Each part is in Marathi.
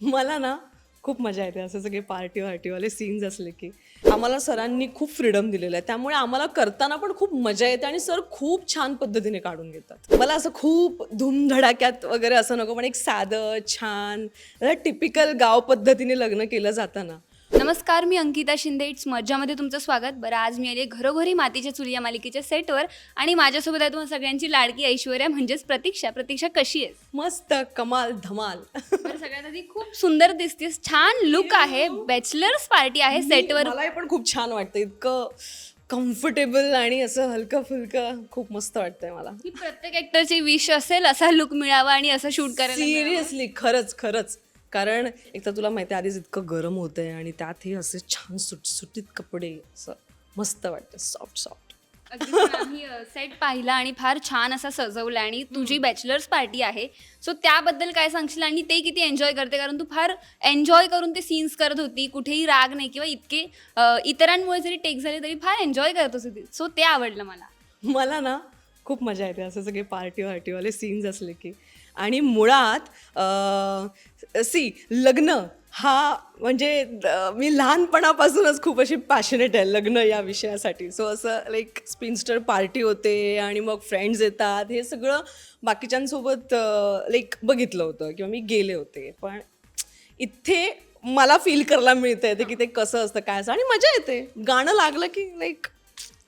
मला ना खूप मजा येते असं सगळे पार्टी वार्टीवाले सीन्स असले की. आम्हाला सरांनी खूप फ्रीडम दिलेलं आहे. त्यामुळे आम्हाला करताना पण खूप मजा येते आणि सर खूप छान पद्धतीने काढून घेतात. मला असं खूप धूमधडाक्यात वगैरे असं नको पण एक साधं छान टिपिकल गाव पद्धतीने लग्न केलं जातं ना नमस्कार मी अंकिता शिंदे. इट्स मज्जामध्ये तुमचं स्वागत. बरं आज मी आली आहे घरोघरी मातीच्या चुली या मालिकेच्या सेटवर आणि माझ्यासोबत आहे तुम्हाला सगळ्यांची लाडकी ऐश्वर्या म्हणजेच प्रतीक्षा. प्रतीक्षा कशी आहेस? मस्त कमाल धमाल. सगळ्यात आधी खूप सुंदर दिसतेस. छान लुक आहे. बॅचलर्स पार्टी आहे सेटवर मला पण खूप छान वाटतं. इतकं कम्फर्टेबल आणि असं हलकं फुलकं खूप मस्त वाटतंय मला. ही प्रत्येक ॲक्टरची विश असेल असा लुक मिळावा आणि असं शूट करायला मिळावं. सिरियसली खरंच खरंच. कारण एक तर तुला माहिती आहे, आधीच इतकं गरम होतंय आणि त्यात हे असे छान सुटसुटीत कपडे असं मस्त वाटतं सॉफ्ट सॉफ्ट सेट पाहिला आणि फार छान असा सजवला आणि तुझी बॅचलर्स पार्टी आहे. सो त्याबद्दल काय सांगशील आणि ते किती एन्जॉय करते? कारण तू फार एन्जॉय करून ते सीन्स करत होती. कुठेही राग नाही किंवा इतके अ, इतरांमुळे जरी टेक झाले तरी फार एन्जॉय करत होती सो ते आवडलं मला. मला ना खूप मजा येते असं सगळे पार्टी वार्टीवाले सीन्स असले की. आणि मुळात सी लग्न हा म्हणजे मी लहानपणापासूनच खूप अशी पॅशनेट आहे लग्न या विषयासाठी. सो असं लाईक स्पिन्स्टर पार्टी होते आणि मग फ्रेंड्स येतात हे सगळं बाकीच्यांसोबत लाईक बघितलं होतं किंवा मी गेले होते. पण इथे मला फील करायला मिळतं ते की ते कसं असतं काय असं आणि मजा येते. गाणं लागलं की लाईक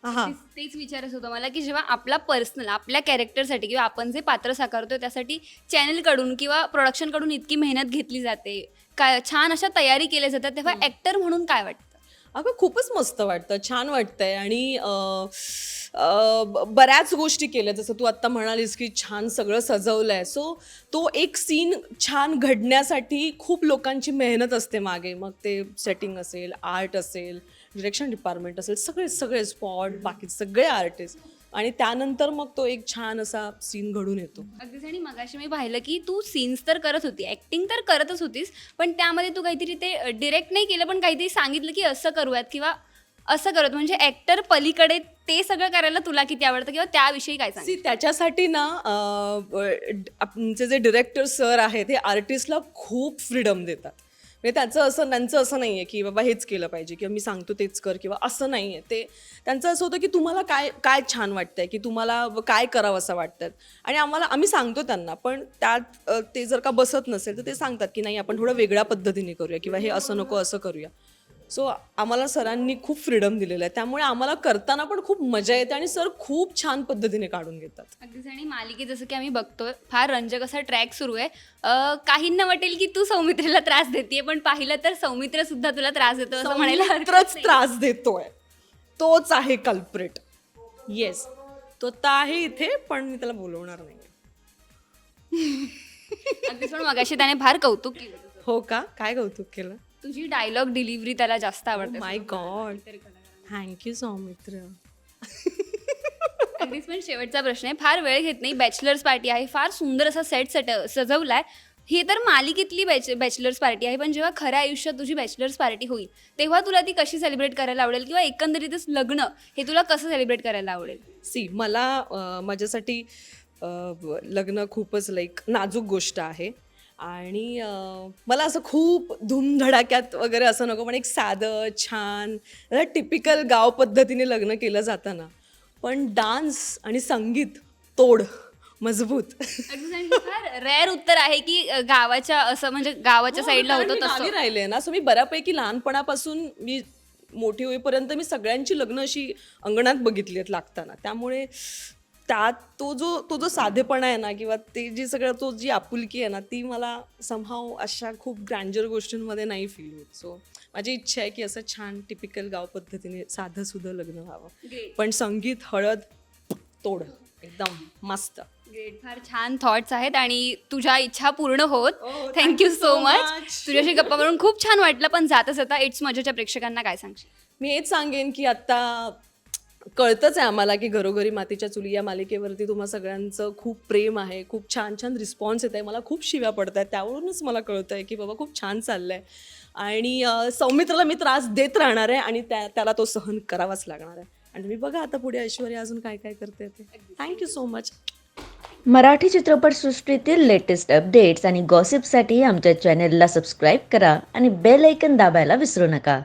हा तेच- तेच विचारत होतं मला की जेव्हा आपला पर्सनल आपल्या कॅरेक्टरसाठी किंवा आपण जे पात्र साकारतोय त्यासाठी चॅनलकडून किंवा प्रोडक्शनकडून इतकी मेहनत घेतली जाते. काय छान अशा तयारी केल्या जातात तेव्हा ॲक्टर म्हणून काय वाटतं? अगं खूपच मस्त वाटतं छान वाटतंय. आणि अं, अं, ब- बऱ्याच गोष्टी केल्या. जसं तू आत्ता म्हणालीस की छान सगळं सजवलं आहे सो तो एक सीन छान घडण्यासाठी खूप लोकांची मेहनत असते मागे. मग ते सेटिंग असेल आर्ट असेल डिरेक्शन डिपार्टमेंट असेल सगळे सगळे स्पॉट बाकी सगळे आर्टिस्ट आणि त्यानंतर मग तो एक छान असा सीन घडून येतो. अगदीच. आणि मगाशी मी पाहिलं की तू सीन्स तर करत होती ऍक्टिंग तर करतच होतीस पण त्यामध्ये तू काहीतरी ते डिरेक्ट नाही केलं पण काहीतरी सांगितलं की असं करूयात किंवा असं करूयात. म्हणजे ऍक्टर पलीकडे ते सगळं करायला तुला किती आवडतं किंवा त्याविषयी काय सांग त्याच्यासाठी ना आमचे जे डिरेक्टर सर आहेत हे आर्टिस्टला खूप फ्रीडम देतात. म्हणजे त्याचं असं त्यांचं असं नाही आहे की बाबा हेच केलं पाहिजे किंवा मी सांगतो तेच कर किंवा असं नाही आहे ते त्यांचं असं होतं की तुम्हाला काय काय छान वाटतंय की तुम्हाला काय करावं असं वाटतं. आणि आम्हाला आम्ही सांगतो त्यांना पण त्यात ते जर का बसत नसेल तर ते सांगतात की नाही आपण थोडं वेगळ्या पद्धतीने करूया किंवा हे असं नको असं करूया. सो आम्हाला सरांनी खूप फ्रीडम दिलेलं आहे. त्यामुळे आम्हाला करताना पण खूप मजा येते आणि सर खूप छान पद्धतीने काढून घेतात. अगदीच आणि मालिकेत जसं की आम्ही बघतोय फार रंजक असा ट्रॅक सुरू आहे. अं, काहींना वाटेल की तू सौमित्रेला त्रास देते पण पाहिलं तर सौमित्र सुद्धा तुला त्रास देतो असं म्हणायला हरकत नाही. त्रास देतोय. तोच आहे कल्प्रेट येस तो तर आहे इथे पण मी त्याला बोलवणार नाही अगदीच पण मगाशी त्याने फार कौतुक केलं. हो का? काय कौतुक केलं? तुझी डायलॉग डिलिव्हरी त्याला जास्त आवडते. माय गॉड थँक्यू सौमित्र अगदीच पण शेवटचा प्रश्न आहे. फार वेळ घेत नाही. बॅचलर्स पार्टी आहे. फार सुंदर असा सेट सेट सजवलाय. ही तर मालिकेतली बॅच बॅचलर्स पार्टी आहे. पण जेव्हा खऱ्या आयुष्यात तुझी बॅचलर्स पार्टी होईल तेव्हा तुला ती कशी सेलिब्रेट करायला आवडेल? किंवा एकंदरीतच लग्न हे तुला कसं सेलिब्रेट करायला आवडेल? सी मला माझ्यासाठी लग्न खूपच लाईक नाजूक गोष्ट आहे. आणि मला असं खूप धूमधडाक्यात वगैरे असं नको पण एक साधं छान टिपिकल गाव पद्धतीने लग्न केलं जातं ना पण डान्स आणि संगीत तोड मजबूत. रेअर उत्तर आहे की गावाच्या असं म्हणजे गावाच्या साईडला हो, होतं तसं. राहिले ना सो मी बऱ्यापैकी लहानपणापासून मी मोठी होईपर्यंत मी सगळ्यांची लग्न अशी अंगणात बघितली आहेत लागताना. त्यामुळे त्यात तो जो तो जो साधेपणा आहे ना किंवा ते जी सगळं तो जी आपुलकी आहे ना ती मला समहाव अशा खूप ग्रँजर गोष्टींमध्ये नाही फील होत. सो माझी इच्छा आहे की असं छान टिपिकल गाव पद्धतीने साधं सुधं लग्न व्हावं. पण संगीत हळद तोड एकदम मस्त. ग्रेट फार छान थॉट्स आहेत आणि तुझ्या इच्छा पूर्ण होत. Thank you so much. तुझ्याशी गप्पा मारून खूप छान वाटलं पण जाता जाता इट्स मजाच्या प्रेक्षकांना काय सांगशील? मी हेच सांगेन की आता कळतंच आहे आम्हाला की घरोघरी मातीच्या चुली या मालिकेवरती तुम्हा सगळ्यांचं खूप प्रेम आहे खूप छान छान रिस्पॉन्स येत आहे. मला खूप शिव्या पडत आहेत त्यावरूनच मला कळतं आहे की बाबा खूप छान चाललं आहे आणि सौमित्राला मी त्रास देत राहणार आहे आणि त्या त्याला तो सहन करावाच लागणार आहे. आणि तुम्ही बघा आता पुढे ऐश्वर्या अजून काय काय करते ते. Thank you so much Marathi चित्रपटसृष्टीतील लेटेस्ट अपडेट्स आणि गॉसिपसाठी आमच्या चॅनेलला सबस्क्राईब करा आणि बेल ऐकन दाबायला विसरू नका.